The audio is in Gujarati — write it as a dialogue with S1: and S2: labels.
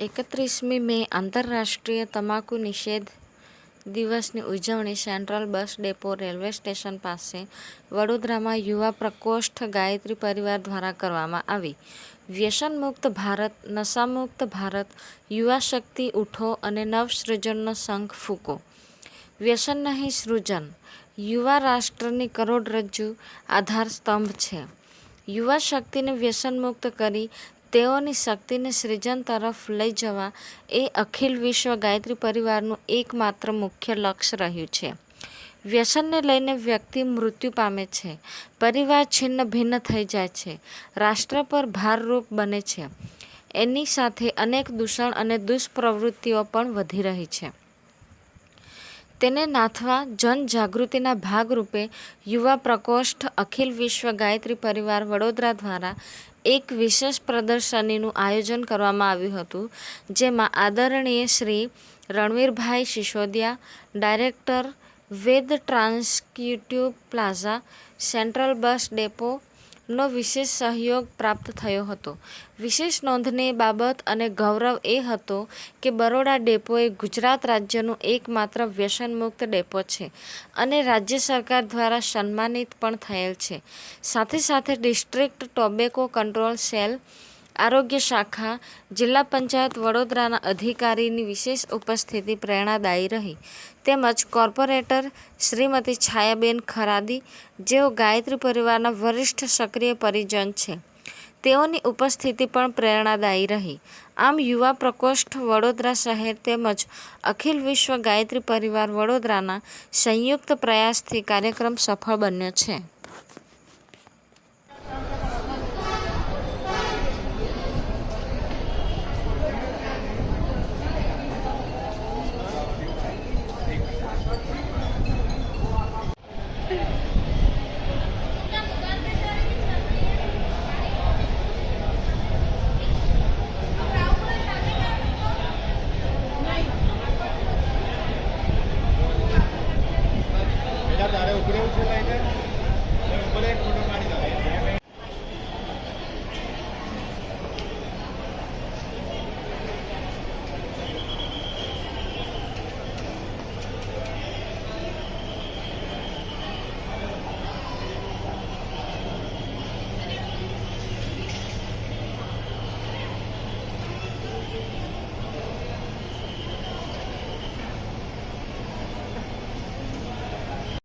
S1: એકત્રીસમી મે આંતરરાષ્ટ્રીય તમાકુ નિષેધ દિવસની ઉજવણી central bus depot railway station પાસે વડોદરામાં યુવા પ્રકોષ્ઠ ગાયત્રી પરિવાર દ્વારા કરવામાં આવી. વ્યસન મુક્ત ભારત, નશામુક્ત ભારત, યુવા શક્તિ ઉઠો અને નવસૃજનનો શંખ ફૂંકો. વ્યસન નહીં સૃજન. યુવા રાષ્ટ્રની કરોડરજ્જુ આધાર સ્તંભ છે. યુવા શક્તિને વ્યસન મુક્ત કરી તેઓની શક્તિને સૃજન તરફ લઈ જવા એ અખિલ વિશ્વ ગાયત્રી પરિવારનું એકમાત્ર મુખ્ય લક્ષ્ય રહ્યું છે. વ્યસનને લઈને વ્યક્તિ મૃત્યુ પામે છે. પરિવાર છિન્ન ભિન્ન થઈ જાય છે. રાષ્ટ્ર પર ભારરૂપ બને છે. એની સાથે અનેક દૂષણ અને દુષ્પ્રવૃત્તિઓ પણ વધી રહી છે. તેને નાથવા જનજાગૃતિના ભાગરૂપે યુવા પ્રકોષ્ઠ અખિલ વિશ્વ ગાયત્રી પરિવાર વડોદરા દ્વારા એક વિશેષ પ્રદર્શનીનું આયોજન કરવામાં આવ્યું હતું, જેમાં આદરણીય Shri Ranvirbhai Sisodia, director Ved ટ્રાન્સક્યુટિવ plaza, central bus depot નો વિશેષ સહયોગ પ્રાપ્ત થયો હતો. વિશેષ નોંધનીય બાબત અને ગૌરવ એ હતો કે બરોડા ડેપો એ ગુજરાત રાજ્યનું એકમાત્ર વ્યસનમુક્ત ડેપો છે અને રાજ્ય સરકાર દ્વારા સન્માનિત પણ થયેલ છે. સાથે સાથે ડિસ્ટ્રિક્ટ ટોબેકો કંટ્રોલ સેલ આરોગ્ય શાખા, જિલ્લા પંચાયત વડોદરાના અધિકારીની વિશેષ ઉપસ્થિતિ પ્રેરણાદાયી રહી. તેમજ કોર્પોરેટર શ્રીમતી છાયાબેન ખરાદી, જેઓ ગાયત્રી પરિવારના વરિષ્ઠ સક્રિય પરિજન છે. તેઓની ઉપસ્થિતિ પણ પ્રેરણાદાયી રહી. આમ યુવા પ્રકોષ્ઠ વડોદરા શહેર તેમજ અખિલ વિશ્વ ગાયત્રી પરિવાર વડોદરાના સંયુક્ત પ્રયાસથી કાર્યક્રમ સફળ બન્યો છે.